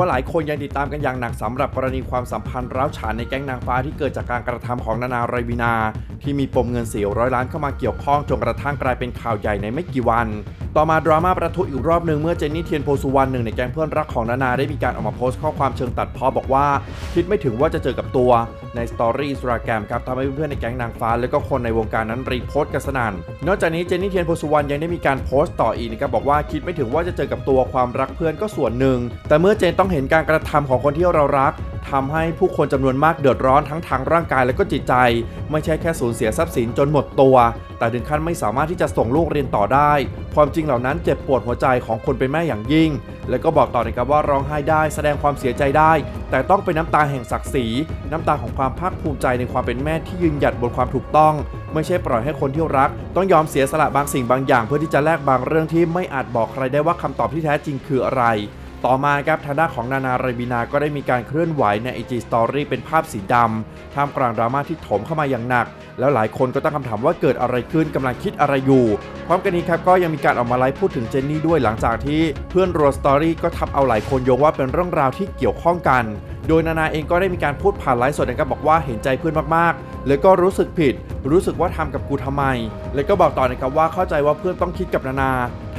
ว่าหลายคนยังติดตามกันอย่างหนักสำหรับกรณีความสัมพันธ์ร้าวฉานในแก๊งนางฟ้าที่เกิดจากการกระทำของนานาไรบีนา ที่มีปมเงินเสียร้อยล้านเข้ามาเกี่ยวข้องจนกระทั่งกลายเป็นข่าวใหญ่ในไม่กี่วันต่อมาดราม่าประทุอีกรอบหนึ่งเมื่อเจนนี่เทียนโพสุวรรณหนึ่งในแก๊งเพื่อนรักของนานาได้มีการออกมาโพสต์ข้อความเชิงตัดพ้อบอกว่า คิดไม่ถึงว่าจะเจอกับตัวในสตอรี่อินสตาแกรมครับทำให้เพื่อนในแก๊งนางฟ้า และก็คนในวงการนั้นรีโพสต์กันสนั่นนอกจากนี้เจนนี่เทียนโพสุวรรณยังได้มีการโพสต์ต่ออีกนะครับบอกว่าคิดไม่ถึงว่าจะเจอกับตัวความรักเพื่อนก็ส่วนหนึ่ง แต่เมื่อเจนต้องเห็นการกระทำของคนที่เรารักทำให้ผู้คนจำนวนมากเดือดร้อนทั้งทางร่างกายและก็จิตใจ ไม่ใช่แค่สูญเสียทรัพย์สินจนหมดตัว แต่ถึงขั้นไม่สามารถที่จะส่งลูกเรียนต่อได้ ความจริงเหล่านั้นเจ็บปวดหัวใจของคนเป็นแม่อย่างยิ่ง แล้วก็บอกต่อนะครับว่าร้องไห้ได้แสดงความเสียใจได้ แต่ต้องเป็นน้ำตาแห่งศักดิ์ศรีน้ำตาของความภาคภูมิใจในความเป็นแม่ที่ยืนหยัดบนความถูกต้อง ไม่ใช่ปล่อยให้คนที่รัก ต้องยอมเสียสละบางสิ่งบางอย่าง เพื่อที่จะแลกบางเรื่องที่ไม่อาจบอกใครได้ว่าคำตอบที่แท้จริงคืออะไร ต่อมาครับทางด้านของนานาไรบีนาก็ได้มีการเคลื่อนไหวใน IG Story เป็นภาพสีดำท่ามกลางดราม่าที่โถมเข้ามาอย่างหนัก แล้วหลายคนก็ตั้งคำถามว่าเกิดอะไรขึ้นกำลังคิดอะไรอยู่ พร้อมกันนี้ครับก็ยังมีการออกมาไลฟ์พูดถึงเจนนี่ด้วยหลังจากที่เพื่อนรัวสตอรี่ก็ทำเอาหลายคนโยงว่าเป็นเรื่องราวที่เกี่ยวข้องกัน โดยนานาเองก็ได้มีการพูดผ่านไลฟ์สดนะครับบอกว่าเห็นใจเพื่อนมากๆ แล้วก็รู้สึกผิด รู้สึกว่าทำกับกูทำไม แล้วก็บอกต่อนะครับว่าเข้าใจว่าเพื่อนต้องคิดกับนานา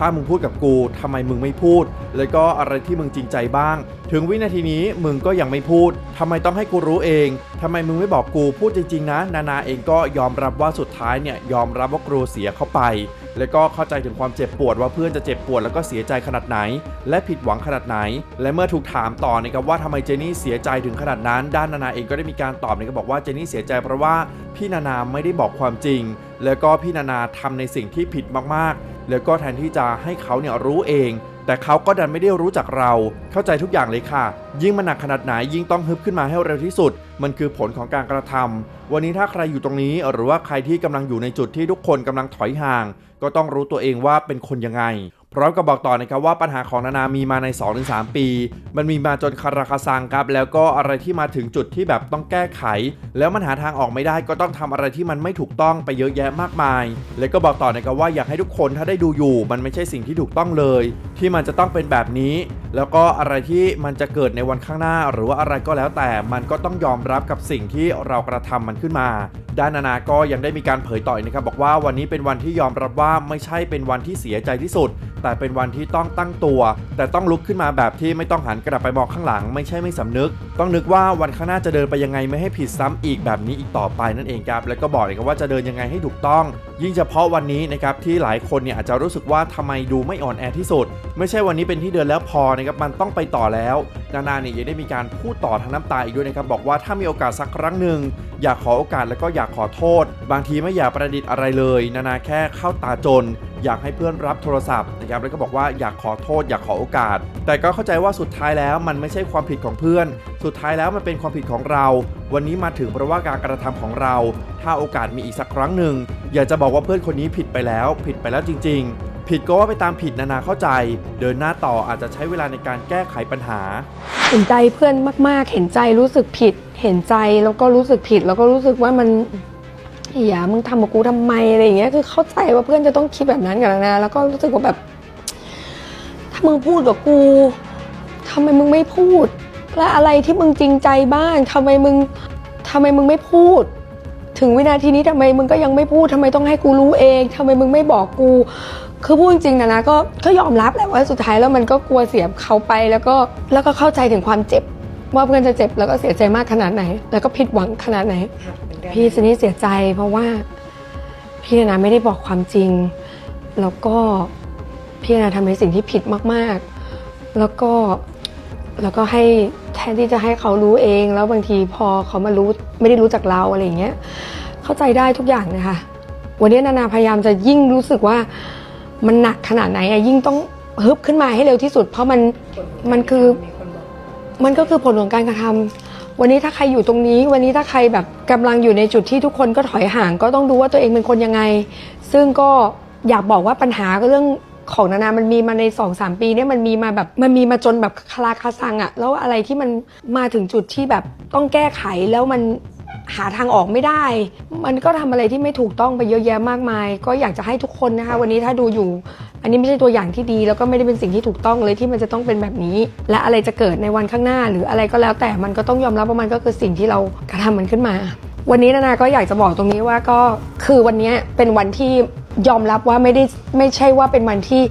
ถ้ามึงพูดกับกูทำไมมึงไม่พูด แล้วก็อะไรที่มึงจริงใจบ้าง ถึงวินาทีนี้มึงก็ยังไม่พูดทำไมต้องให้กูรู้เองทำไมมึงไม่บอกกูพูดจริง ๆ นะ นานาเองก็ยอมรับว่าสุดท้ายเนี่ยยอมรับว่ากลัวเสียเข้าไป แล้วก็เข้าใจถึงความเจ็บปวดว่าเพื่อนจะเจ็บปวดแล้วก็เสียใจขนาดไหน และผิดหวังขนาดไหน และเมื่อถูกถามต่อนะครับว่าทำไมเจนนี่เสียใจถึงขนาดนั้น ด้านนานาเองก็ได้มีการตอบนะครับบอกว่าเจนนี่เสียใจเพราะว่าพี่นานาไม่ได้บอกความจริง แล้วก็พี่นานาทำในสิ่งที่ผิดมากๆ แล้วก็แทนที่จะให้เขาเนี่ยรู้เอง แต่เขาก็ดันไม่ได้รู้จักเรา เข้าใจทุกอย่างเลยค่ะ ยิ่งมันหนักขนาดไหนยิ่งต้องฮึบขึ้นมาให้เร็วที่สุด มันคือผลของการกระทำวันนี้ถ้าใครอยู่ตรงนี้ หรือว่าใครที่กำลังอยู่ในจุดที่ทุกคนกำลังถอยห่าง ก็ต้องรู้ตัวเองว่าเป็นคนยังไง พร้อมกับบอกต่อนะครับว่าปัญหาของนานามีมาใน 2-3 ปี มันมีมาจนคาราคาซังครับ แล้วก็อะไรที่มาถึงจุดที่แบบต้องแก้ไข แล้วมันหาทางออกไม่ได้ก็ต้องทำอะไรที่มันไม่ถูกต้องไปเยอะแยะมากมาย แล้วก็บอกต่อนะครับว่าอยากให้ทุกคนถ้าได้ดูอยู่ มันไม่ใช่สิ่งที่ถูกต้องเลย ที่มันจะต้องเป็นแบบนี้ แล้วก็อะไรที่มันจะเกิดในวันข้างหน้า หรือว่าอะไรก็แล้วแต่มันก็ต้องยอมรับกับสิ่งที่เรากระทำมันขึ้นมา ด้านนานาก็ยังได้มีการเผยต่อยนะครับบอกว่าวันนี้เป็นวันที่ยอมรับว่าไม่ใช่เป็นวันที่เสียใจที่สุด แต่เป็นวันที่ต้องตั้งตัว แต่ต้องลุกขึ้นมาแบบที่ไม่ต้องหันกลับไปมองข้างหลัง ไม่ใช่ไม่สำนึก ต้องนึกว่าวันข้างหน้าจะเดินไปยังไงไม่ให้ผิดซ้ำอีกแบบนี้อีกต่อไปนั่นเองครับแล้วก็บอกเลยครับว่าจะเดินยังไงให้ถูกต้อง ยิ่งเฉพาะวันนี้นะครับที่หลายคนเนี่ยอาจจะรู้สึกว่าทำไมดูไม่อ่อนแอที่สุด ไม่ใช่วันนี้เป็นที่เดินแล้วพอนะครับมันต้องไปต่อแล้ว นานาเนี่ยยังได้มีการพูดต่อทางน้ำตาอีกด้วยนะครับบอกว่าถ้ามีโอกาสสักครั้งหนึ่งอยากขอโอกาสแล้วก็อยากขอโทษ บางทีไม่อยากประดิษฐ์อะไรเลย นานาแค่เข้าตาจน อยากให้เพื่อนรับโทรศัพท์นะครับแล้วก็บอกว่าอยากขอโทษ อยากขอโอกาส แต่ก็เข้าใจว่าสุดท้ายแล้วมันไม่ใช่ความผิดของเพื่อน สุดท้ายแล้วมันเป็นความผิดของเรา วันนี้มาถึงเพราะว่าการกระทำของเรา ถ้าโอกาสมีอีกสักครั้งหนึ่งอยากจะบอกว่าเพื่อนคนนี้ผิดไปแล้ว ผิดไปแล้วจริง ๆ ผิดก็ว่าไปตามผิดนานาเข้าใจ เดินหน้าต่ออาจจะใช้เวลาในการแก้ไขปัญหา เห็นใจเพื่อนมาก ๆ เห็นใจรู้สึกผิด เห็นใจแล้วก็รู้สึกผิด แล้วก็รู้สึกว่ามันอย่ามึงทำกับกูทำไมอะไรอย่างเงี้ยคือเข้าใจว่าเพื่อนจะต้องคิดแบบนั้นกันนะแล้วก็รู้สึกว่าแบบ ถ้ามึงพูดกับกูทำไมมึงไม่พูด และอะไรที่มึงจริงใจบ้างทำไมมึงทำไมมึงไม่พูด ถึงวินาทีนี้ทำไมมึงก็ยังไม่พูดทำไมต้องให้กูรู้เองทำไมมึงไม่บอกกู คือพูดจริงๆนะนะก็ก็ยอมรับแหละว่าสุดท้ายแล้วมันก็กลัวเสียเขาไปแล้วก็แล้วก็เข้าใจถึงความเจ็บ ว่าเพื่อนจะเจ็บแล้วก็เสียใจมากขนาดไหน แล้วก็ผิดหวังขนาดไหน พี่สนี่เสียใจเพราะว่าพี่นานาไม่ได้บอกความจริง แล้วก็พี่นานาทำในสิ่งที่ผิดมากๆ แล้วก็แล้วก็ให้แทนที่จะให้เขารู้เอง แล้วบางทีพอเขามารู้ไม่ได้รู้จักเราอะไรอย่างเงี้ยเข้าใจได้ทุกอย่างนะคะวันนี้นานาพยายามจะยิ่งรู้สึกว่า มันหนักขนาดไหนอะยิ่งต้องฮึบขึ้นมาให้เร็วที่สุด เพราะมันมันคือ มันก็คือผลของการกระทำวันนี้ถ้าใครอยู่ตรงนี้ วันนี้ถ้าใครแบบกำลังอยู่ในจุดที่ทุกคนก็ถอยห่าง ก็ต้องดูว่าตัวเองเป็นคนยังไง ซึ่งก็อยากบอกว่าปัญหาก็เรื่องของนานา มันมีมาใน2อสปีเนี่ยมันมีมาแบบมันมีมาจนแบบคลาคาซังอะแล้วอะไรที่มันมาถึงจุดที่แบบต้องแก้ไขแล้วมัน หาทางออกไม่ได้ มันก็ทำอะไรที่ไม่ถูกต้องไปเยอะแยะมากมาย ก็อยากจะให้ทุกคนนะคะ วันนี้ถ้าดูอยู่ อันนี้ไม่ใช่ตัวอย่างที่ดี แล้วก็ไม่ได้เป็นสิ่งที่ถูกต้องเลยที่มันจะต้องเป็นแบบนี้ และอะไรจะเกิดในวันข้างหน้า หรืออะไรก็แล้วแต่มันก็ต้องยอมรับว่ามันก็คือสิ่งที่เรากระทำมันขึ้นมา วันนี้นานาก็อยากจะบอกตรงนี้ว่าก็คือวันนี้เป็นวันที่ยอมรับว่าไม่ได้ไม่ใช่ว่าเป็นวันที่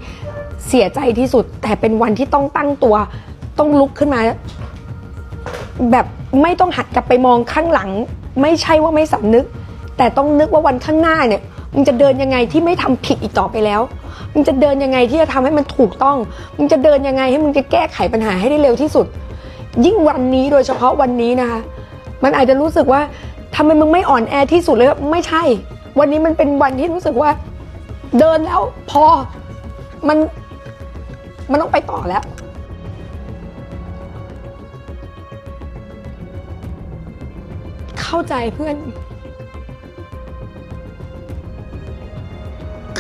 เสียใจที่สุด แต่เป็นวันที่ต้องตั้งตัว ต้องลุกขึ้นมา แบบไม่ต้องหัดกลับไปมองข้างหลัง ไม่ใช่ว่าไม่สำนึก แต่ต้องนึกว่าวันข้างหน้าเนี่ยมึงจะเดินยังไงที่ไม่ทำผิดอีกต่อไปแล้วมึงจะเดินยังไงที่จะทำให้มันถูกต้องมึงจะเดินยังไงให้มึงจะแก้ไขปัญหาให้ได้เร็วที่สุด ยิ่งวันนี้โดยเฉพาะวันนี้นะคะ มันอาจจะรู้สึกว่าทำไมมึงไม่อ่อนแอที่สุดเลยไม่ใช่ วันนี้มันเป็นวันที่รู้สึกว่า เดินแล้วพอมันมันต้องไปต่อแล้ว เข้าใจเพื่อน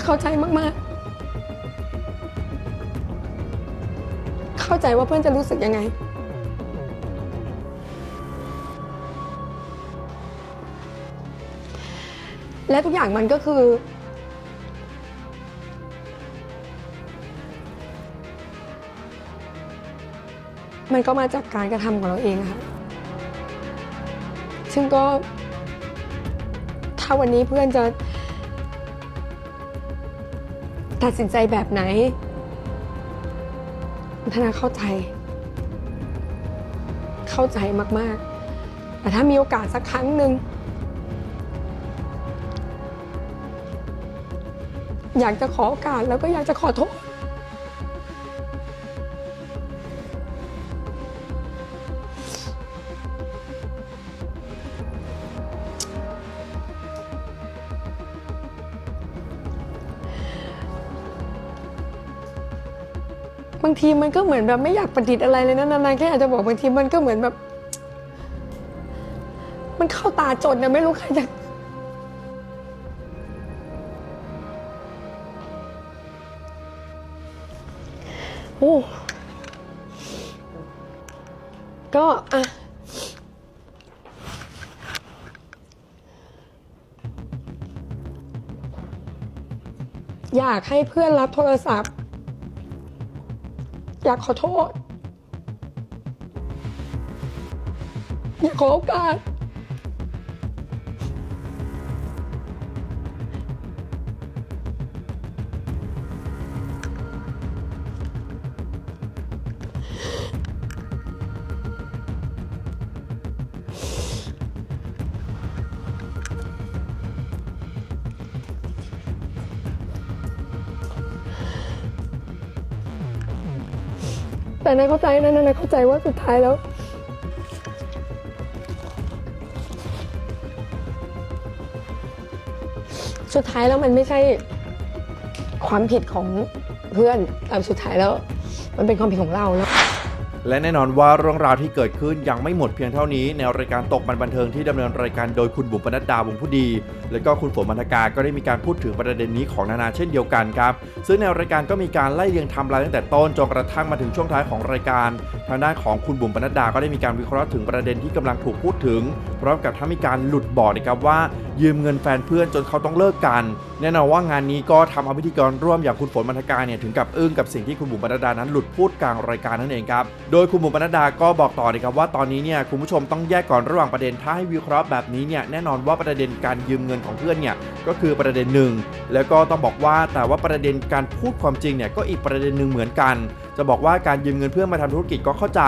เข้าใจมากๆ เข้าใจว่าเพื่อนจะรู้สึกยังไง และทุกอย่างมันก็คือ มันก็มาจากการกระทำของเราเองค่ะ ซึ่งก็ ถ้าวันนี้เพื่อนจะ ตัดสินใจแบบไหนธนาเข้าใจ เข้าใจมาก ๆ แต่ถ้ามีโอกาสสักครั้งหนึ่งอยากจะขอโอกาสแล้วก็อยากจะขอโทษางทีมันก็เหมือนแบบไม่อยากประดิษฐ์อะไรเลยนะนานๆแค่อากจะบอกบางทีมันก็เหมือนแบบ มันเข้าตาจนนะไม่รู้ใครจะโอ้ก็อะอยากให้เพื่อนรับโทรศัพท์ อยากขอโทษอยากขอโอกาส แต่นายเข้าใจนะนายเข้าใจว่าสุดท้ายแล้ว สุดท้ายแล้วมันไม่ใช่ความผิดของเพื่อนแต่สุดท้ายแล้ว มันเป็นความผิดของเราแล้ว และแน่นอนว่าเรื่องราวที่เกิดขึ้นยังไม่หมดเพียงเท่านี้ ในรายการตกมันบันเทิงที่ดำเนินรายการโดยคุณบุ๋มปนัดดาวงผู้ดี และก็คุณฝนมรรทกาก็ได้มีการพูดถึงประเด็นนี้ของนานาเช่นเดียวกันครับ ซึ่งในรายการก็มีการไล่เรียงทำลายตั้งแต่ต้นจนกระทั่งมาถึงช่วงท้ายของรายการ ทางด้านของคุณบุ๋มปนัดดาก็ได้มีการวิเคราะห์ถึงประเด็นที่กำลังถูกพูดถึงพร้อมกับทั้งมีการหลุดบอกนะครับว่ายืมเงินแฟนเพื่อนจนเขาต้องเลิกกัน แน่นอนว่างานนี้ก็ทำเอาพิธีกรร่วมอย่างคุณฝนมรรทการเนี่ยถึงกับอึ้งกับสิ่งที่คุณบุ๋มปนัดดานั้นหลุดพูดกลางรายการนั่นเองครับ โดยคุณบุ๋มปนัดดาก็บอกต่อนะครับว่าตอนนี้เนี่ยคุณผู้ชมต้องแยกก่อนระหว่างประเด็นถ้าให้วิเคราะห์แบบนี้เนี่ยแน่นอนว่าประเด็นการยืมเงินของเพื่อนเนี่ยก็คือประเด็นหนึ่งแล้วก็ต้องบอกว่าแต่ว่าประเด็นการพูดความจริงเนี่ยก็อีกประเด็นหนึ่งเหมือนกัน จะบอกว่าการยืมเงินเพื่อนมาทำธุรกิจก็เข้าใจ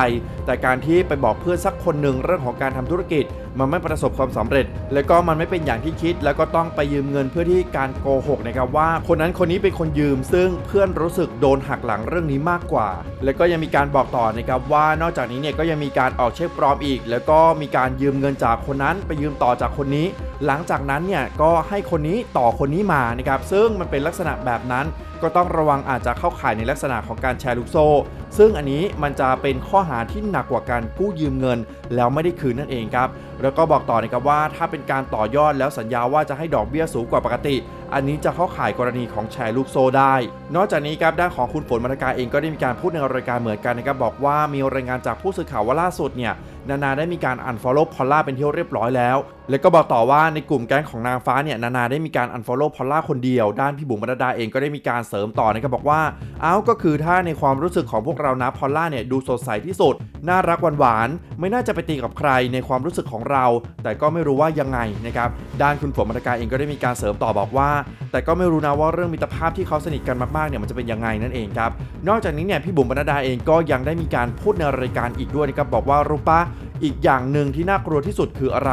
แต่การที่ไปบอกเพื่อนสักคนหนึ่งเรื่องของการทำธุรกิจ มันไม่ประสบความสำเร็จ แล้วก็มันไม่เป็นอย่างที่คิด แล้วก็ต้องไปยืมเงินเพื่อที่การโกหกนะครับว่า คนนั้นคนนี้เป็นคนยืม ซึ่งเพื่อนรู้สึกโดนหักหลังเรื่องนี้มากกว่า แล้วก็ยังมีการบอกต่อนะครับว่านอกจากนี้เนี่ยก็ยังมีการออกเช็คปลอมอีก แล้วก็มีการยืมเงินจากคนนั้นไปยืมต่อจากคนนี้ หลังจากนั้นเนี่ยก็ให้คนนี้ต่อคนนี้มานะครับซึ่งมันเป็นลักษณะแบบนั้น ก็ต้องระวังอาจจะเข้าข่ายในลักษณะของการแชร์ลูกโซ่ ซึ่งอันนี้มันจะเป็นข้อหาที่หนักกว่าการกู้ยืมเงิน แล้วไม่ได้คืนนั่นเองครับแล้วก็บอกต่อนะครับว่าถ้าเป็นการต่อยอดแล้วสัญญาว่าจะให้ดอกเบี้ยสูงกว่าปกติ อันนี้จะเข้าข่ายกรณีของแชร์ลูกโซ่ได้ นอกจากนี้ครับด้านของคุณฝนมรกาเองก็ได้มีการพูดในรายการเหมือนกันนะครับบอกว่ามีรายงานจากผู้สื่อข่าวว่าล่าสุดเนี่ยนานาได้มีการ unfollow พอลล่าเป็นที่เรียบร้อยแล้ว แล้วก็บอกต่อว่าในกลุ่มแก๊งของนางฟ้าเนี่ยนานาได้มีการ unfollow พอลล่าคนเดียว ด้านพี่บุ๋มบรรดาเองก็ได้มีการเสริมต่อนะครับบอกว่า เอ้าก็คือถ้าในความรู้สึกของพวกเรานะพอลล่าเนี่ยดูสดใสที่สุด น่ารักหวานๆไม่น่าจะไปตีกับใครในความรู้สึกของเรา แต่ก็ไม่รู้ว่ายังไงนะครับด้านคุณฝนมรกาเองก็ได้มีการเสริมต่อบอกว่า แต่ก็ไม่รู้นะว่าเรื่องมิตรภาพที่เขาสนิทกันมากๆเนี่ยมันจะเป็นยังไงนั่นเองครับนอกจากนี้เนี่ยพี่บุ๋มบรรดาเองก็ยังได้มีการพูดในรายการอีกด้วยนะครับบอกว่ารู้ปะ อีกอย่างหนึ่งที่น่ากลัวที่สุดคืออะไร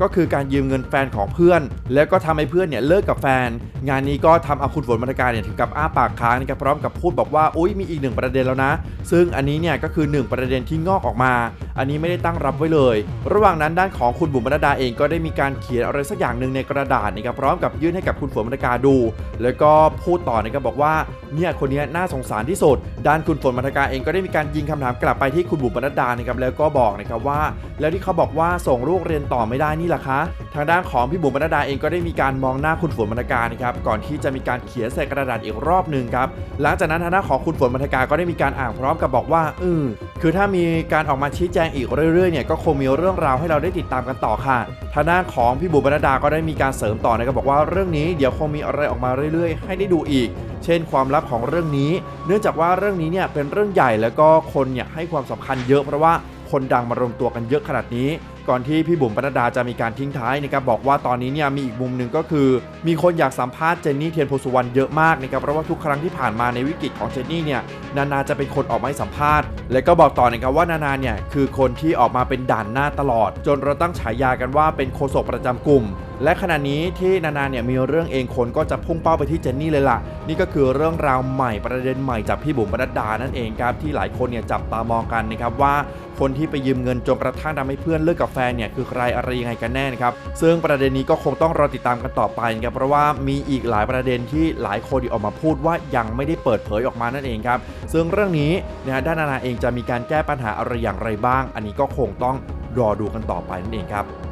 ก็คือการยืมเงินแฟนของเพื่อน แล้วก็ทำให้เพื่อนเนี่ยเลิกกับแฟน งานนี้ก็ทำเอาคุณฝนบรรดาเนี่ยถึงกับอ้าปากค้างนะครับพร้อมกับพูดบอกว่าอุ้ยมีอีกหนึ่งประเด็นแล้วนะ ซึ่งอันนี้เนี่ยก็คือหนึ่งประเด็นที่งอกออกมา อันนี้ไม่ได้ตั้งรับไว้เลย ระหว่างนั้นด้านของคุณบุ๋มบรรดาเองก็ได้มีการเขียนอะไรสักอย่างหนึ่งในกระดาษนะครับพร้อมกับยื่นให้กับคุณฝนบรรดาดู แล้วก็พูดต่อนะครับบอกว่าเนี่ยคนนี้น่าสงสารที่สุด ด้านคุณฝนบรรดาเองก็ได้มีการยิงคำถามกลับไปที่คุณบุ๋มบรรดานะครับแล้วก็บอกนะครับว่าแล้วที่เขาบอกว่าส่งลูกเรียนต่อไม่ได้นี่ล่ะคะ ทางด้านของพี่บุ๋มบรรดาเองก็ได้มีการมองหน้าคุณฝนบรรดานะครับก่อนที่จะมีการเขียนใส่กระดาษอีกรอบหนึ่งครับหลังจากนั้นทางด้านของคุณฝนบรรดาก็ได้มีการอ่านพร้อมกับบอกว่าอือคือถ้ามีการออกมาชี้แจงอีกเรื่อยๆเนี่ยก็คงมีเรื่องราวให้เราได้ติดตามกันต่อค่ะทางด้านของพี่บุ๋มบรรดาก็ได้มีการเสริมต่อนะครับบอกว่าเรื่องนี้เดี๋ยวคงมีอะไรออกมาเรื่อยๆ ให้ได้ดูอีก เช่น ความลับของเรื่องนี้ เนื่องจากว่าเรื่องนี้เนี่ยเป็นเรื่องใหญ่แล้วก็คนเนี่ยให้ความสำคัญเยอะเพราะว่า คนดังมารวมตัวกันเยอะขนาดนี้ ก่อนที่พี่บุ๋มปนัดดาจะมีการทิ้งท้ายนะครับบอกว่าตอนนี้เนี่ยมีอีกมุมหนึ่งก็คือ มีคนอยากสัมภาษณ์เจนนี่เทียนโพสุวรรณเยอะมากนะครับเพราะว่าทุกครั้งที่ผ่านมาในวิกฤตของเจนนี่เนี่ยนานาจะเป็นคนออกมาสัมภาษณ์ และก็บอกต่อนะครับว่านานาเนี่ยคือคนที่ออกมาเป็นด่านหน้าตลอด จนเราตั้งฉายากันว่าเป็นโฆษกประจำกลุ่ม และขณะนี้ที่นานาเนี่ยมีเรื่องเองคนก็จะพุ่งเป้าไปที่เจนนี่เลยล่ะ นี่ก็คือเรื่องราวใหม่ประเด็นใหม่จากพี่บุ๋มปนัดดานั่นเองครับที่หลายคนเนี่ยจับตามองกันนะครับว่าคนที่ไปยืมเงินจนกระทั่งทำให้เพื่อนเลิกกับแฟนเนี่ยคือใครอะไรยังไงกันแน่นะครับซึ่งประเด็นนี้ก็คงต้องรอติดตามกันต่อไปนะครับเพราะว่ามีอีกหลายประเด็นที่หลายคนออกมาพูดว่ายังไม่ได้เปิดเผยออกมานั่นเองครับซึ่งเรื่องนี้นะฮะด้านนานาเองจะมีการแก้ปัญหาอะไรอย่างไรบ้าง อันนี้ก็คงต้องรอดูกันต่อไปนั่นเองครับ